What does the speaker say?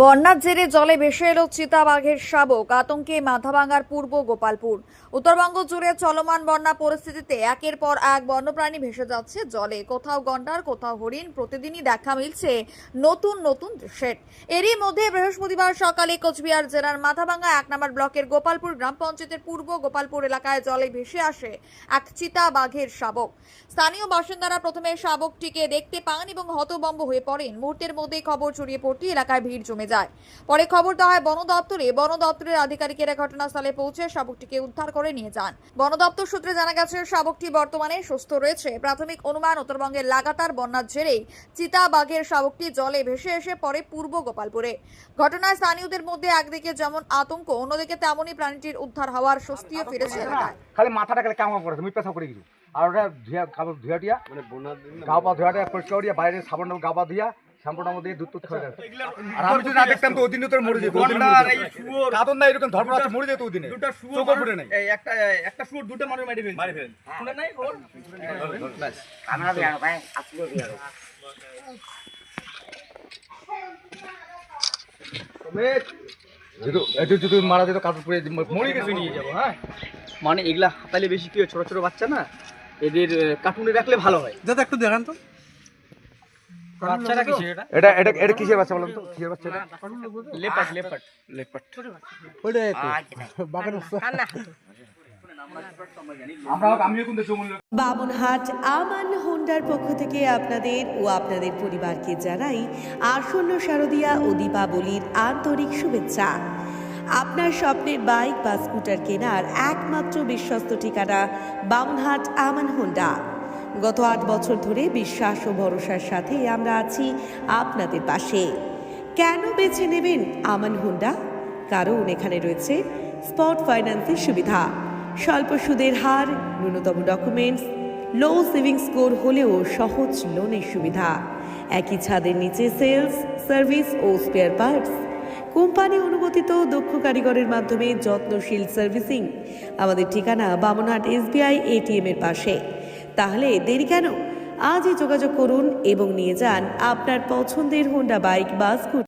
বন্যার জেরে জলে ভেসে এলো চিতাবাঘের শাবক। আতঙ্কে মাথাভাঙার পূর্ব গোপালপুর। উত্তরবঙ্গ জুড়ে চলমান বন্যা পরিস্থিতিতে একের পর এক বন্যপ্রাণী ভেসে যাচ্ছে জলে। কোথাও গন্ডার, কোথাও হরিণ, প্রতিদিনই দেখা মিলছে নতুন নতুন দৃশ্যের। এরই মধ্যে বৃহস্পতিবার সকালে কোচবিহার জেলার মাথাভাঙা এক নম্বর ব্লকের গোপালপুর গ্রাম পঞ্চায়েতের পূর্ব গোপালপুর এলাকায় জলে ভেসে আসে এক চিতা বাঘের শাবক। স্থানীয় বাসিন্দারা প্রথমে শাবকটিকে দেখতে পান এবং হতবম্ব হয়ে পড়েন। মুহূর্তের মধ্যেই খবর ছড়িয়ে পড়তে এলাকায় ভিড় জমে যায়। পরে খবর দেওয়া হয় বন দপ্তরে বন দপ্তরের আধিকারিকেরা ঘটনাস্থলে পৌঁছে শাবকটিকে উদ্ধার করে নিয়ে যান। বন দপ্তর সূত্রে জানা গেছে শাবকটি বর্তমানে সুস্থ রয়েছে। প্রাথমিক অনুমান উত্তরবঙ্গের লাগাতার বন্যার জেরেই চিতা বাঘের শাবকটি জলে ভেসে এসে পড়ে পূর্ব গোপালপুরে। ঘটনায় স্থানীয়দের মধ্যে একদিকে যেমন আতঙ্ক অন্যদিকে তেমনই প্রাণীটির উদ্ধার হওয়ার স্বস্তিও ফিরেছে খালি মাথাটা খালি কামড় পড়েছে পেশা করে গেছি আর ওটা ধুয়া কাপড় ধুয়া মানে বন্যার দিন গা পা ধোয়া পরিষ্কার করিয়া বাইরে সাবান গা পা ধুয়া শ্যাম্পুটার মধ্যে দুধ টুধ খেয়ে আর আমি যদি না দেখতাম তো তোর মরে যেত কাতন না এরকম ধর্ম আছে মরে যেত ওই দিনে দুটা শুয়োর ফুটে নাই। এই একটা একটা শুয়োর দুটো মানুষ মারি ফেল মারি ফেল শুনে নাই খবর ব্যাস। আমরা বিয়ার ভাই আসলে বিয়ার মারা যেত কাতন পড়ে মরে গেছে নিয়ে যাব হ্যাঁ? মানে এগুলা হাতালে বেশি কি হয়, ছোট ছোট বাচ্চা না? এদের কার্টুনে রাখলে ভালো হয়। দাদা একটু দেখান তো। বাচ্চারা কিসে এটা? এটা এটা এটা কিসের বাচ্চা বলুন তো? কিসের বাচ্চা এটা? লেপাট লেপাট। লেপাট। ওইটা বাগান আমরা আমিও কিন্তু চমুল বামনহাট আমান হোন্ডার পক্ষ থেকে আপনাদের ও আপনাদের পরিবারকে জানাই আসন্ন শারদীয়া ও দীপাবলির আন্তরিক শুভেচ্ছা। আপনার স্বপ্নের বাইক বা স্কুটার কেনার একমাত্র বিশ্বস্ত ঠিকানা বামনহাট আমান হোন্ডা। গত আট বছর ধরে বিশ্বাস ও ভরসার সাথে আমরা আছি আপনাদের পাশে। কেন বেছে নেবেন আমান হুন্ডা? কারণ এখানে রয়েছে স্পট ফাইন্যান্সের সুবিধা। স্বল্প সুদের হার, ন্যূনতম ডকুমেন্টস লো সেভিং স্কোর হলেও সহজ লোনের সুবিধা। একই ছাদের নিচে সেলস সার্ভিস ও স্পেয়ার পার্টস কোম্পানি অনুমোদিত দক্ষ কারিগরের মাধ্যমে যত্নশীল সার্ভিসিং আমাদের ঠিকানা বামনহাট এসবিআই এটিএম এর পাশে। তাহলে দেরি কেন? আজই যোগাযোগ করুন এবং নিয়ে যান আপনার পছন্দের হোন্ডা বাইক বা স্কুটার